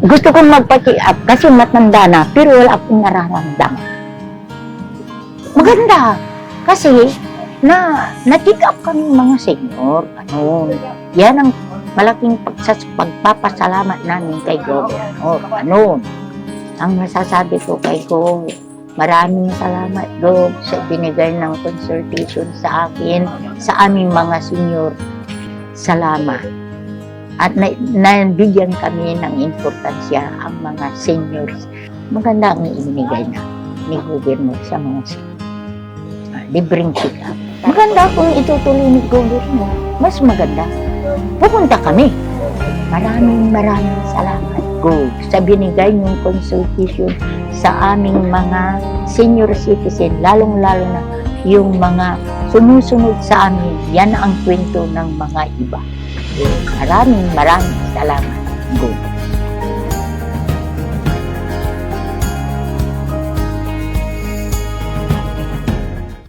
gusto kong magpaki-up kasi matanda na, pero wala akong nararamdaman. Maganda. Kasi, na, up kami mga senior. Ano, yan ang malaking pagsas, pagpapasalamat namin kay Governor. Ano, ang masasabi ko kay Go, maraming salamat Gov sa binigay ng consultation sa akin, sa aming mga senior. Salamat. At na, nabigyan kami ng importansya ang mga seniors. Maganda ang ibinigay na ni Governor sa mga. Ah, libreng pick up. Maganda kung itutuloy ni Governor. Mas maganda. Pupunta kami. Maraming maraming salamat, Go, sa binigay niyong consultation sa aming mga senior citizen, lalong-lalo na yung mga sumusunod sa amin. Yan ang kwento ng mga iba. Maraming maraming salamat, Go.